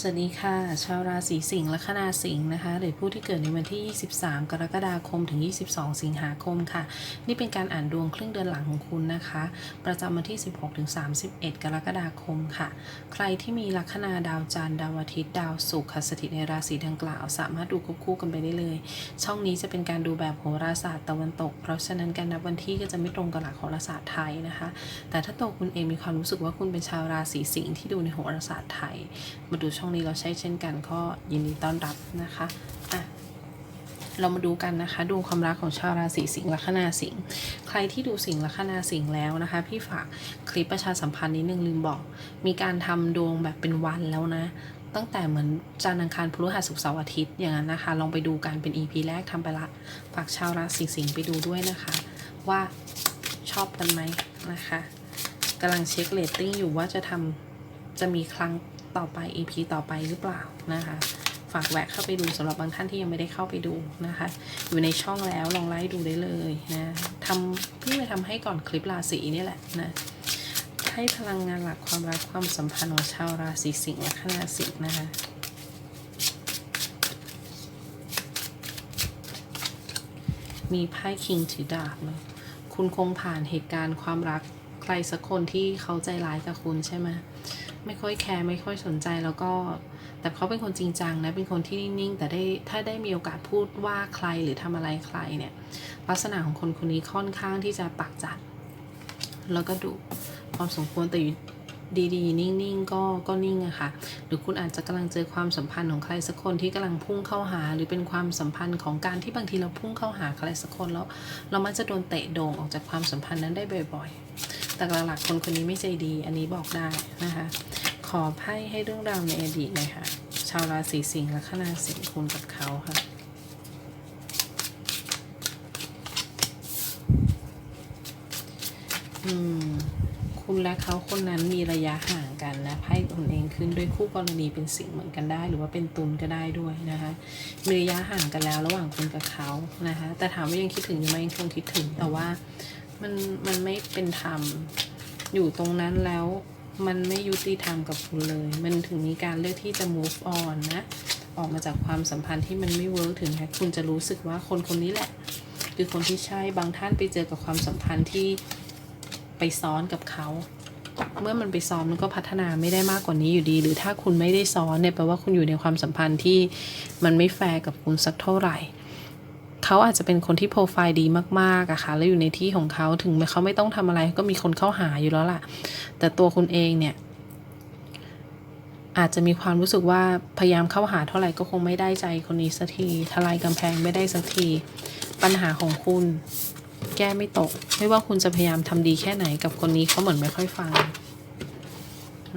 สวัสดีค่ะ ชาวราศีสิงห์และคนาสิงห์นะคะหรือผู้ที่เกิดในวันที่ 23 กรกฎาคมถึง 22 สิงหาคมค่ะ นี่เป็นการอ่านดวงครึ่งเดือนหลังของคุณนะคะ ประจำวันที่ 16 ถึง 31 กรกฎาคมค่ะ ใครที่มีลัคนาดาวจันทร์ดาวอาทิตย์ดาวศุกร์ค่ะสถิตในราศีดังกล่าว สามารถดูควบคู่กันไปได้เลย ช่องนี้จะเป็นการดูแบบโหราศาสตร์ตะวันตก เพราะฉะนั้นการนับวันที่ก็จะไม่ตรงกับหลักโหราศาสตร์ไทยนะคะ แต่ถ้าตัวคุณเองมีความรู้สึกว่าคุณเป็นชาวราศีสิงห์ที่ดูในโหราศาสตร์ไทย มาดูช่องนี้เราใช้เช่นกันก็ยินดีต้อนรับนะคะอะเรามาดูกันนะคะดวงความรักของชาวราศีสิงห์ลัคนาสิงห์ใครที่ดูสิงห์ลัคนาสิงห์แล้วนะคะ พี่ฝากคลิปประชาสัมพันธ์นิดนึงลืมบอก มีการทำดวงแบบเป็นวันแล้วนะ ตั้งแต่เหมือนจันทร์อังคารพฤหัสศุกร์เสาร์อาทิตย์อย่างนั้นนะคะ ลองไปดูกันเป็น EP แรกทำไปละฝากชาวราศีสิงห์ไปดูด้วยนะคะ ว่าชอบกันไหมนะคะกำลังเช็คเรตติ้งอยู่ว่าจะทำจะมีครั้ง ต่อไป EP ต่อไปหรือเปล่านะคะ ฝากแวะเข้าไปดูสำหรับบางท่านที่ยังไม่ได้เข้าไปดูนะคะ อยู่ในช่องแล้วลองไล่ดูได้เลยนะทำเพี่ไปทำให้ก่อนคลิปราศีนี่แหละนะให้พลังงานหลักความรักความสัมพันธ์ของชาวราศีสิงห์และคณาสิงห์นะคะมีไพ่คิงถือดาบเนาะคุณคงผ่านเหตุการณ์ความรักใครสักคนที่เขาใจร้ายกับคุณใช่ไหม ไม่ค่อยแคร์ไม่ค่อยสนใจแล้วก็ แต่เขาเป็นคนจริงจังนะเป็นคนที่นิ่งๆแต่ได้ถ้าได้มีโอกาสพูดว่าใครหรือทำอะไรใครเนี่ย ลักษณะของคนคนนี้ค่อนข้างที่จะปากจัด แล้วก็ดุความสมควรแต่อยู่ดีๆ นิ่งๆ ก็ก็นิ่งอะค่ะ หรือคุณอาจจะกำลังเจอความสัมพันธ์ของใครสักคนที่กำลังพุ่งเข้าหา หรือเป็นความสัมพันธ์ของการที่บางทีเราพุ่งเข้าหาใครสักคนแล้วเรามักจะโดนเตะโด่งออกจากความสัมพันธ์นั้นได้บ่อย ๆ แต่หลักๆคนคนนี้ไม่ใจดี อันนี้บอกได้นะคะ ขอไพ่ให้เรื่องราวในอดีตหน่อยค่ะ ชาวราศีสิงห์และคณาสิงห์คุณกับเขาค่ะอืมคุณและเขาคนนั้นมีระยะห่างกันนะไพ่คุณเองขึ้นด้วยคู่กรณีเป็นสิงห์เหมือนกันได้ หรือว่าเป็นตุลก็ได้ด้วยนะคะมีระยะห่างกันแล้วระหว่างคุณกับเขานะคะแต่ถามว่ายังคิดถึงอยู่ไหมยังคงคิดถึงแต่ว่ามันมันไม่เป็นธรรมอยู่ตรงนั้นแล้ว มันไม่ยุติธรรมกับคุณเลย มันถึงมีการเลือกที่จะ move on นะ ออกมาจากความสัมพันธ์ที่มันไม่เวิร์กถึงแค่คุณจะรู้สึกว่าคนคนนี้แหละ คือคนที่ใช่ บางท่านไปเจอกับความสัมพันธ์ที่ไปซ้อนกับเขา เมื่อมันไปซ้อนมันก็พัฒนาไม่ได้มากกว่านี้อยู่ดี หรือถ้าคุณไม่ได้ซ้อนเนี่ยแปลว่าคุณอยู่ในความสัมพันธ์ที่มันไม่แฟร์กับคุณสักเท่าไหร่ เขาอาจจะเป็นคนที่โปรไฟล์ดีมากๆอะค่ะแล้วอยู่ในที่ของเขาถึงแม้เขาไม่ต้องทำอะไรก็มีคนเข้าหาอยู่แล้วล่ะ แต่ตัวคุณเองเนี่ย อาจจะมีความรู้สึกว่าพยายามเข้าหาเท่าไหร่ก็คงไม่ได้ใจคนนี้สักทีทลายกำแพงไม่ได้สักที ปัญหาของคุณแก้ไม่ตก ไม่ว่าคุณจะพยายามทำดีแค่ไหนกับคนนี้เขาเหมือนไม่ค่อยฟัง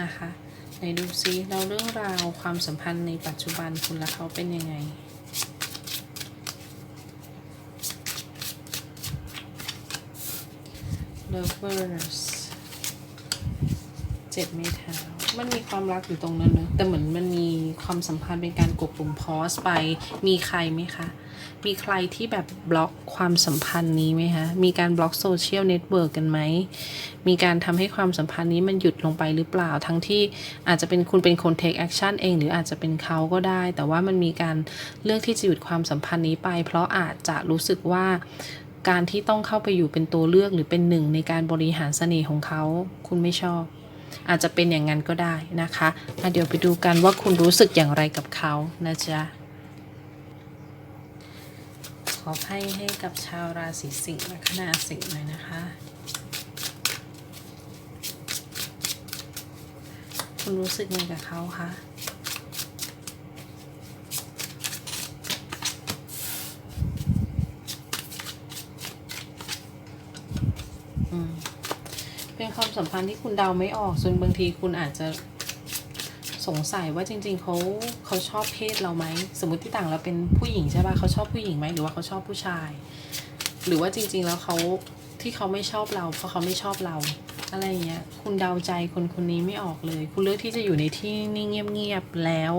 นะคะไหนดูซิเราเรื่องราวความสัมพันธ์ในปัจจุบันคุณและเขาเป็นยังไง lovers เจ็ดไม้เท้ามันมีความรักอยู่ตรงนั้นเนอะแต่เหมือนมันมีความสัมพันธ์เป็นการกดปุ่มพอสไป มีใครไหมคะ มีใครที่แบบบล็อกความสัมพันธ์นี้ไหมคะ มีการบล็อกโซเชียลเน็ตเวิร์กกันไหม มีการทำให้ความสัมพันธ์นี้มันหยุดลงไปหรือเปล่า ทั้งที่อาจจะเป็นคุณเป็นคน take action เอง หรืออาจจะเป็นเขาก็ได้ แต่ว่ามันมีการเลือกที่จะหยุดความสัมพันธ์นี้ไป เพราะอาจจะรู้สึกว่า การที่ต้องเข้าไปอยู่เป็นตัวเลือกหรือเป็นหนึ่งในการบริหารเสน่ห์ของเขา คุณไม่ชอบ อาจจะเป็นอย่างนั้นก็ได้นะคะะเดี๋ยวไปดูกันว่าคุณรู้สึกอย่างไรกับเขานะจ๊ะ ขอให้ให้กับชาวราศีสิงห์ละคณาสิงห์หน่อยนะคะ คุณรู้สึกยังไงกับเขาคะ เป็นความสัมพันธ์ที่คุณเดาไม่ออกจนบางทีคุณอาจจะสงสัยว่าจริง ๆเขาเขาชอบเพศเราไหมสมมติที่ต่างเราเป็นผู้หญิงใช่ป่ะเขาชอบผู้หญิงไหมหรือว่าเขาชอบผู้ชาย หรือว่าจริง ๆ แล้วเขาที่เขาไม่ชอบเรา เพราะเขาไม่ชอบเรา อะไรอย่างเงี้ยคุณเดาใจคนคนนี้ไม่ออกเลย คุณเลือกที่จะอยู่ในที่นิ่งเงียบๆแล้ว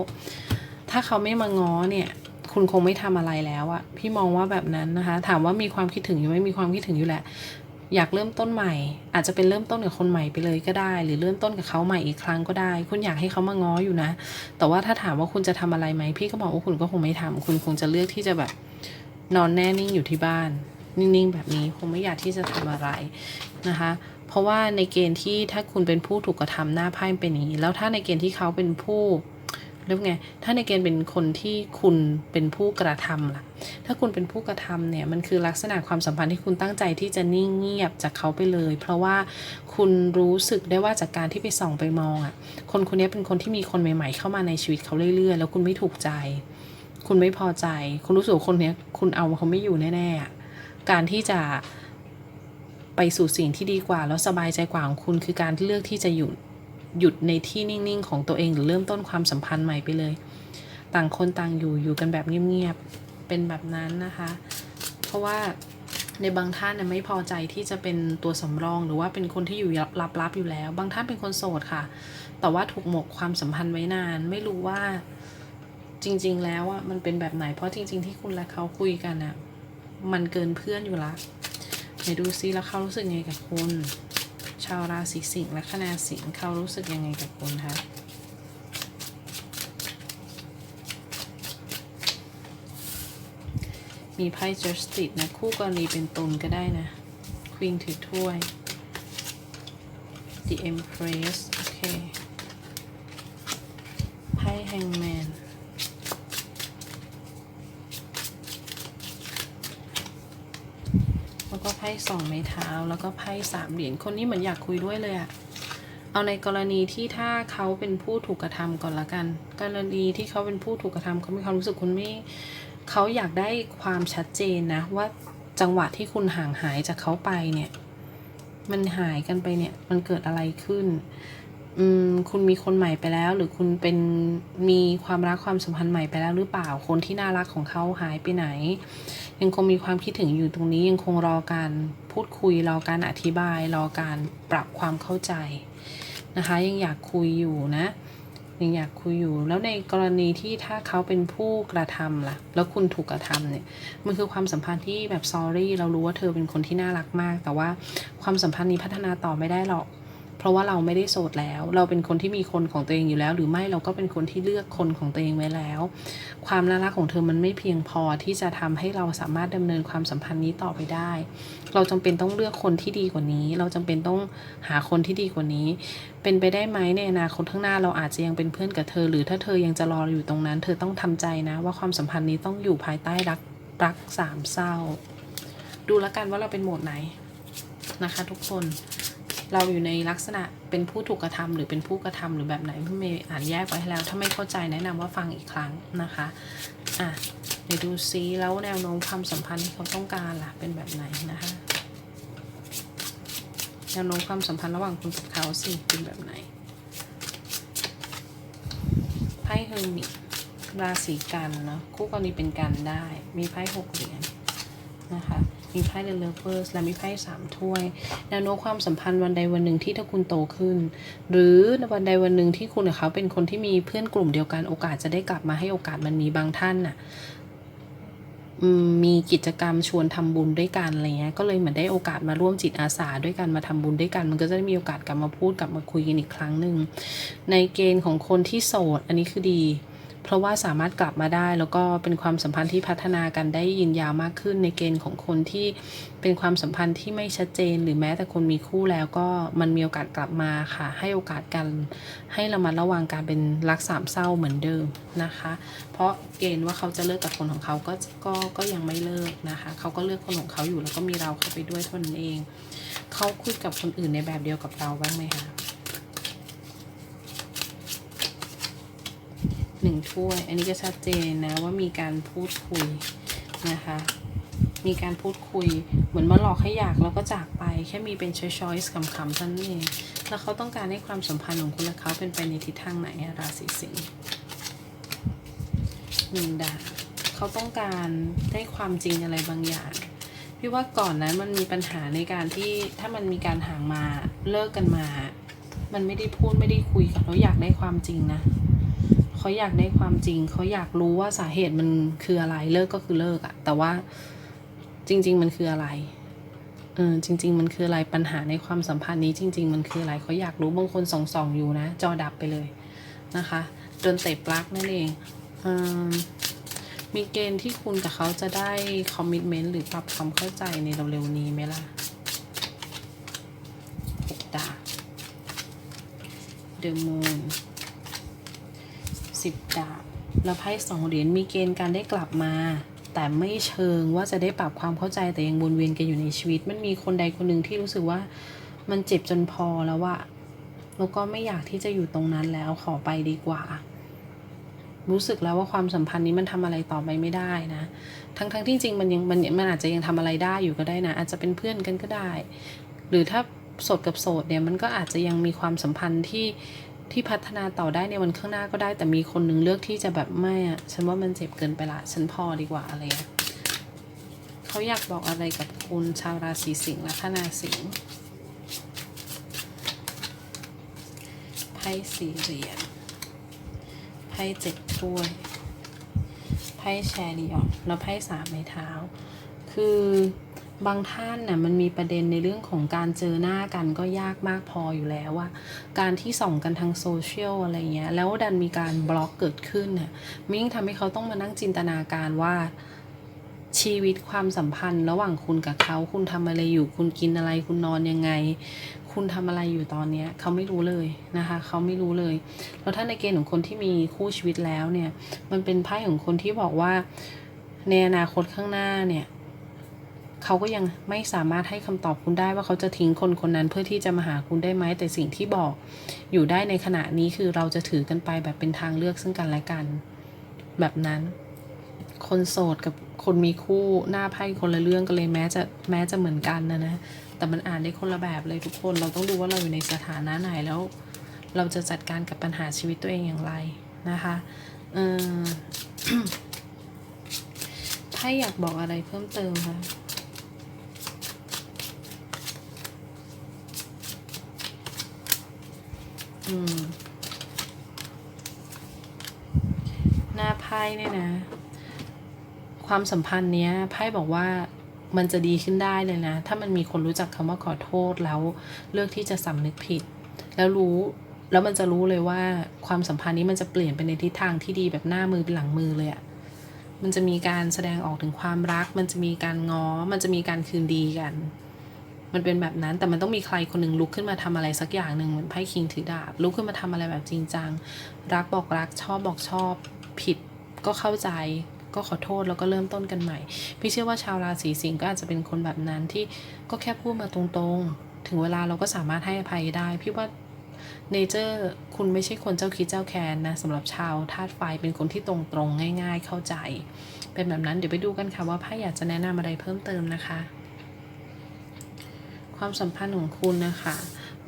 ถ้าเขาไม่มาง้อเนี่ยคุณคงไม่ทำอะไรแล้วอะพี่มองว่าแบบนั้นนะคะ ถามว่ามีความคิดถึงอยู่ไหมมีความคิดถึงอยู่แหละ อยากเริ่มต้นใหม่ อาจจะเป็นเริ่มต้นกับคนใหม่ไปเลยก็ได้ หรือเริ่มต้นกับเขาใหม่อีกครั้งก็ได้ คุณอยากให้เขามาง้ออยู่นะ แต่ว่าถ้าถามว่าคุณจะทำอะไรไหมพี่ก็บอกว่าคุณก็คงไม่ทำคุณคงจะเลือกที่จะแบบนอนแน่นิ่งอยู่ที่บ้าน นิ่งๆ แบบนี้คงไม่อยากที่จะทำอะไรนะคะเพราะว่าในเกณฑ์ที่ถ้าคุณเป็นผู้ถูกกระทำหน้าไพ่เป็นอย่างนี้ แล้วถ้าในเกณฑ์ที่เขาเป็นผู้ เรียกไง ถ้าในเกณฑ์เป็นคนที่คุณเป็นผู้กระทำล่ะ ถ้าคุณเป็นผู้กระทำเนี่ย มันคือลักษณะความสัมพันธ์ที่คุณตั้งใจที่จะนิ่งเงียบจากเขาไปเลย เพราะว่าคุณรู้สึกได้ว่าจากการที่ไปส่องไปมองอะ คนคนนี้เป็นคนที่มีคนใหม่ๆ เข้ามาในชีวิตเขาเรื่อยๆ แล้วคุณไม่ถูกใจ คุณไม่พอใจ คุณรู้สึกคนเนี้ยคุณเอาเขาไม่อยู่แน่ๆอะการที่จะไปสู่สิ่งที่ดีกว่า แล้วสบายใจกว่าของคุณคือการที่เลือกที่จะหยุด หยุดในที่นิ่งๆ ของตัวเองหรือเริ่มต้นความสัมพันธ์ใหม่ไปเลย ต่างคนต่างอยู่อยู่กันแบบเงียบๆเป็นแบบนั้นนะคะ เพราะว่าในบางท่านเนี่ยไม่พอใจที่จะเป็นตัวสำรองหรือว่าเป็นคนที่อยู่ลับๆอยู่แล้ว บางท่านเป็นคนโสดค่ะ แต่ว่าถูกหมกความสัมพันธ์ไว้นาน ไม่รู้ว่าจริง ๆ แล้วอะมันเป็นแบบไหน เพราะจริง ๆ ที่คุณและเขาคุยกันอะมันเกินเพื่อนอยู่ละไหนดูซิแล้วเขารู้สึกไงกับคุณ ชาวราศีสิงห์และคณาสิงห์เขารู้สึกยังไงกับคุณคะมีไพ่ justice นะ คู่กรณีเป็นตนก็ได้นะ queen ถือถ้วย the empress โอเค ไพ่ hangman แล้วก็ไพ่สองไม้เท้าแล้วก็ไพ่สามเหรียญคนนี้เหมือนอยากคุยด้วยเลยอะเอาในกรณีที่ถ้าเขาเป็นผู้ถูกกระทำก่อนละกัน กรณีที่เขาเป็นผู้ถูกกระทำเขามีความรู้สึกคุณไม่เขาอยากได้ความชัดเจนนะ ว่าจังหวะที่คุณห่างหายจากเขาไปเนี่ย มันหายกันไปเนี่ย มันเกิดอะไรขึ้นอืมคุณมีคนใหม่ไปแล้ว หรือคุณเป็นมีความรักความสัมพันธ์ใหม่ไปแล้วหรือเปล่าคนที่น่ารักของเขาหายไปไหน ยังคงมีความคิดถึงอยู่ตรงนี้ยังคงรอการพูดคุยรอการอธิบาย รอการปรับความเข้าใจนะคะ ยังอยากคุยอยู่นะ ยังอยากคุยอยู่ แล้วในกรณีที่ถ้าเขาเป็นผู้กระทำล่ะ แล้วคุณถูกกระทำเนี่ย มันคือความสัมพันธ์ที่แบบ sorry เรารู้ว่าเธอเป็นคนที่น่ารักมาก แต่ว่าความสัมพันธ์นี้พัฒนาต่อไม่ได้หรอก เพราะว่าเราไม่ได้โสดแล้ว เราเป็นคนที่มีคนของตัวเองอยู่แล้ว หรือไม่เราก็เป็นคนที่เลือกคนของตัวเองไว้แล้ว ความน่ารักของเธอมันไม่เพียงพอที่จะทำให้เราสามารถดำเนินความสัมพันธ์นี้ต่อไปได้ เราจำเป็นต้องเลือกคนที่ดีกว่านี้ เราจำเป็นต้องหาคนที่ดีกว่านี้ เป็นไปได้ไหมในอนาคตข้างหน้าเราอาจจะยังเป็นเพื่อนกับเธอ หรือถ้าเธอยังจะรออยู่ตรงนั้น เธอต้องทำใจนะ ว่าความสัมพันธ์นี้ต้องอยู่ภายใต้รักรักสามเศร้า ดูแล้วกันว่าเราเป็นโหมดไหนนะคะ ทุกคน เราอยู่ในลักษณะเป็นผู้ถูกกระทำหรือเป็นผู้กระทำหรือแบบไหนพี่เมย์อ่านแยกไว้ให้แล้ว ถ้าไม่เข้าใจแนะนำว่าฟังอีกครั้งนะคะอะเดี๋ยวดูซิแล้วแนวโน้มความสัมพันธ์ที่เขาต้องการล่ะเป็นแบบไหนนะคะแนวโน้มความสัมพันธ์ระหว่างคุณกับเขาสิเป็นแบบไหนไพ่เฮอร์มิตราศีกันเนาะคู่กรณีเป็นกันได้ มีไพ่หกเหรียญนะคะ มีไพ่เลเวอร์สและมีไพ่สามถ้วย แนวโน้มความสัมพันธ์วันใดวันหนึ่งที่ถ้าคุณโตขึ้น หรือวันใดวันหนึ่งที่คุณกับเขาเป็นคนที่มีเพื่อนกลุ่มเดียวกันโอกาสจะได้กลับมาให้โอกาสมันมีบางท่านน่ะมมีกิจกรรมชวนทำบุญด้วยกันอะไรเงี้ย ก็เลยเหมือนได้โอกาสมาร่วมจิตอาสาด้วยกันมาทำบุญด้วยกัน มันก็จะได้มีโอกาสกลับมาพูดกลับมาคุยกันอีกครั้งหนึ่งในเกณฑ์ของคนที่โสด อันนี้คือดี เพราะว่าสามารถกลับมาได้ แล้วก็เป็นความสัมพันธ์ที่พัฒนากันได้ยินยาวมากขึ้นในเกณฑ์ของคนที่เป็นความสัมพันธ์ที่ไม่ชัดเจน หรือแม้แต่คนมีคู่แล้วก็มันมีโอกาสกลับมาค่ะ ให้โอกาสกันให้ระมัดระวังการเป็นรักสามเศร้าเหมือนเดิมนะคะ เพราะเกณฑ์ว่าเขาจะเลิกกับคนของเขาก็ก็ก็ยังไม่เลิกนะคะ เขาก็เลือกคนของเขาอยู่แล้วก็มีเราเข้าไปด้วยเท่านั้นเอง เขาคุยกับคนอื่นในแบบเดียวกับเราบ้างไหมคะ หนึ่งถ้วย อันนี้ก็ชัดเจนนะว่ามีการพูดคุยนะคะ มีการพูดคุยเหมือนมาหลอกให้อยากแล้วก็จากไป แค่มีเป็นช้อยส์คำๆเท่านั้นเองแล้วเขาต้องการให้ความสัมพันธ์ของคุณและเขาเป็นไปในทิศทางไหนราศีสิงห์หนึ่งดาบเขาต้องการได้ความจริงอะไรบางอย่างพี่ว่าก่อนนั้นมันมีปัญหาในการที่ถ้ามันมีการห่างมาเลิกกันมา มันไม่ได้พูดไม่ได้คุยกันแล้วอยากได้ความจริงนะ เขาอยากได้ความจริง เขาอยากรู้ว่าสาเหตุมันคืออะไรเลิกก็คือเลิกอะแต่ว่าจริง ๆ มันคืออะไรเออจริง ๆ มันคืออะไรปัญหาในความสัมพันธ์นี้จริง ๆ มันคืออะไรเขาอยากรู้บางคนส่องส่องอยู่นะ จอดับไปเลยนะคะโดนเตะปลั๊กนั่นเองเอมมีเกณฑ์ที่คุณกับเขาจะได้คอมมิชเมนต์หรือปรับความเข้าใจในเร็วๆนี้ไหมล่ะหกดาเดอะมูน สิบดาบ แล้วไพ่สองเหรียญมีเกณฑ์การได้กลับมา แต่ไม่เชิงว่าจะได้ปรับความเข้าใจแต่ยังวนเวียนกันอยู่ในชีวิต มันมีคนใดคนหนึ่งที่รู้สึกว่ามันเจ็บจนพอแล้วอะแล้วก็ไม่อยากที่จะอยู่ตรงนั้นแล้วขอไปดีกว่า รู้สึกแล้วว่าความสัมพันธ์นี้มันทำอะไรต่อไปไม่ได้นะ ทั้งทั้งที่จริงมันยังมันมันอาจจะยังทำอะไรได้อยู่ก็ได้นะ อาจจะเป็นเพื่อนกันก็ได้ หรือถ้าโสดกับโสดเนี่ยมันก็อาจจะยังมีความสัมพันธ์ที่ ที่พัฒนาต่อได้ในวันข้างหน้าก็ได้ แต่มีคนหนึงเลือกที่จะแบบไม่อะฉันว่ามันเจ็บเกินไปละ ฉันพอดีกว่าอะไรอะเขาอยากบอกอะไรกับคุณชาวราศีสิงห์ละคนาสิงห์ไพ่สี่เหรียญไพ่เจ็ดถ้วยไพ่แชร์ดีออนแล้วไพ่สามไม้เท้า คือบางท่านน่ะมันมีประเด็นในเรื่องของการเจอหน้ากันก็ยากมากพออยู่แล้วว่า การที่ส่องกันทางโซเชียลอะไรเงี้ยแล้วดันมีการบล็อกเกิดขึ้นเนี่ยมิ่งทำให้เขาต้องมานั่งจินตนาการว่าชีวิตความสัมพันธ์ ระหว่างคุณกับเขา คุณทำอะไรอยู่ คุณกินอะไร คุณนอนยังไง คุณทำอะไรอยู่ตอนเนี้ยเขาไม่รู้เลยนะคะ เขาไม่รู้เลย แล้วถ้าในเกณฑ์ของคนที่มีคู่ชีวิตแล้วเนี่ย มันเป็นไพ่ของคนที่บอกว่าในอนาคตข้างหน้าเนี่ย เขาก็ยังไม่สามารถให้คำตอบคุณได้ว่าเขาจะทิ้งคนคนนั้นเพื่อที่จะมาหาคุณได้ไหมแต่สิ่งที่บอกอยู่ได้ในขณะนี้คือเราจะถือกันไปแบบเป็นทางเลือกซึ่งกันและกัน แบบนั้น คนโสดกับคนมีคู่หน้าไพ่คนละเรื่องกันเลยแม้จะแม้จะเหมือนกันนะนะแต่มันอ่านได้คนละแบบเลยทุกคนเราต้องดูว่าเราอยู่ในสถานะไหนแล้ว เราจะจัดการกับปัญหาชีวิตตัวเองอย่างไรนะคะเออไพ่อยากบอกอะไรเพิ่มเติมคะ อืม หน้าไพ่เนี่ยนะ ความสัมพันธ์เนี้ยไพ่บอกว่ามันจะดีขึ้นได้เลยนะ ถ้ามันมีคนรู้จักคำว่าขอโทษแล้ว เลือกที่จะสำนึกผิด แล้วรู้แล้วมันจะรู้เลยว่าความสัมพันธ์นี้มันจะเปลี่ยนไปในทิศทางที่ดีแบบหน้ามือเป็นหลังมือเลยอะมันจะมีการแสดงออกถึงความรัก มันจะมีการง้อ มันจะมีการคืนดีกัน มันเป็นแบบนั้นแต่มันต้องมีใครคนหนึ่งลุกขึ้นมาทำอะไรสักอย่างหนึ่งเหมือนไพ่คิงถือดาบลุกขึ้นมาทำอะไรแบบจริงจังรักบอกรักชอบบอกชอบ ผิดก็เข้าใจก็ขอโทษแล้วก็เริ่มต้นกันใหม่ พี่เชื่อว่าชาวราศีสิงห์ก็อาจจะเป็นคนแบบนั้นที่ก็แค่พูดมาตรงๆ ถึงเวลาเราก็สามารถให้อภัยได้ พี่ว่าเนเจอร์คุณไม่ใช่คนเจ้าคิดเจ้าแค้นนะสำหรับชาวธาตุไฟเป็นคนที่ตรงๆ ง่าย ๆ เข้าใจ เป็นแบบนั้นเดี๋ยวไปดูกันค่ะว่าไพ่อยากจะแนะนำอะไรเพิ่มเติมนะคะ ความสัมพันธ์ของคุณนะคะ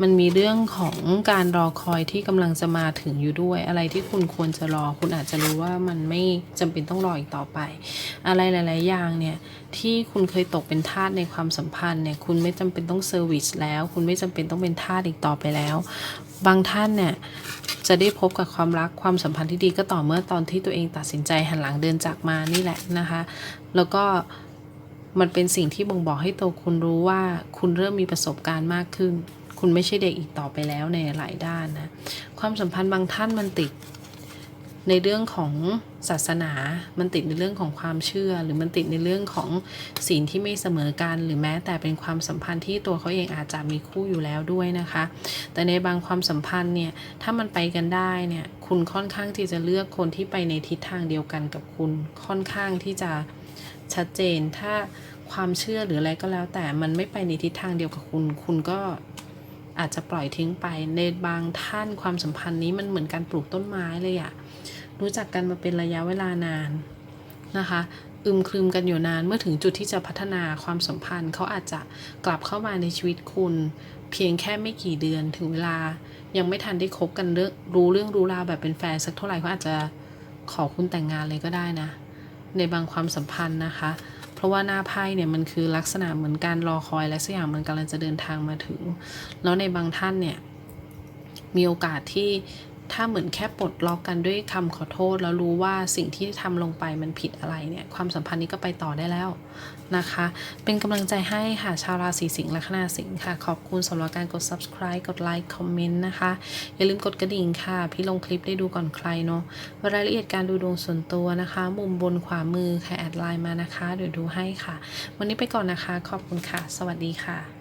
มันมีเรื่องของการรอคอยที่กำลังจะมาถึงอยู่ด้วย อะไรที่คุณควรจะรอ คุณอาจจะรู้ว่ามันไม่จำเป็นต้องรออีกต่อไป อะไรหลาย ๆ อย่างเนี่ยที่คุณเคยตกเป็นทาสในความสัมพันธ์เนี่ย คุณไม่จำเป็นต้องเซอร์วิสแล้ว คุณไม่จำเป็นต้องเป็นทาสอีกต่อไปแล้ว บางท่านเนี่ยจะได้พบกับความรักความสัมพันธ์ที่ดีก็ต่อเมื่อตอนที่ตัวเองตัดสินใจหันหลังเดินจากมานี่แหละนะคะ แล้วก็ มันเป็นสิ่งที่บ่งบอกให้ตัวคุณรู้ว่าคุณเริ่มมีประสบการณ์มากขึ้น คุณไม่ใช่เด็กอีกต่อไปแล้วในหลายด้านนะ ความสัมพันธ์บางท่านมันติด ในเรื่องของศาสนา มันติดในเรื่องของความเชื่อ หรือมันติดในเรื่องของสิ่งที่ไม่เสมอกัน หรือแม้แต่เป็นความสัมพันธ์ที่ตัวเขาเองอาจจะมีคู่อยู่แล้วด้วยนะคะ แต่ในบางความสัมพันธ์เนี่ย ถ้ามันไปกันได้เนี่ย คุณค่อนข้างที่จะเลือกคนที่ไปในทิศทางเดียวกันกับคุณ ค่อนข้างที่จะ ชัดเจน ถ้าความเชื่อหรืออะไรก็แล้ว แต่มันไม่ไปในทิศทางเดียวกับคุณ คุณก็อาจจะปล่อยทิ้งไป ในบางท่านความสัมพันธ์นี้มันเหมือนการปลูกต้นไม้เลยอะรู้จักกันมาเป็นระยะเวลานานนะคะอึมครึมกันอยู่นานเมื่อถึงจุดที่จะพัฒนาความสัมพันธ์เขาอาจจะกลับเข้ามาในชีวิตคุณ เพียงแค่ไม่กี่เดือนถึงเวลา ยังไม่ทันได้คบกันเรื่องรู้เรื่องรู้ราวแบบเป็นแฟนสักเท่าไหร่เขาอาจจะขอคุณแต่งงานเลยก็ได้นะ ในบางความสัมพันธ์นะคะ เพราะว่าหน้าไพ่เนี่ยมันคือลักษณะเหมือนการรอคอยและสักอย่างมันกำลังจะเดินทางมาถึง แล้วในบางท่านเนี่ยมีโอกาสที่ ถ้าเหมือนแค่ปลดล็อกกันด้วยคำขอโทษ แล้วรู้ว่าสิ่งที่ทำลงไปมันผิดอะไรเนี่ย ความสัมพันธ์นี้ก็ไปต่อได้แล้วนะคะ เป็นกำลังใจให้ค่ะชาวราศีสิงห์และคณาสิงห์ค่ะ ขอบคุณสำหรับการกด subscribe กดไลค์คอมเมนต์นะคะ อย่าลืมกดกระดิ่งค่ะ พี่ลงคลิปได้ดูก่อนใครเนาะรายละเอียดการดูดวงส่วนตัวนะคะ มุมบนขวามือใครแอดไลน์มานะคะเดี๋ยวดูให้ค่ะ วันนี้ไปก่อนนะคะ ขอบคุณค่ะ สวัสดีค่ะ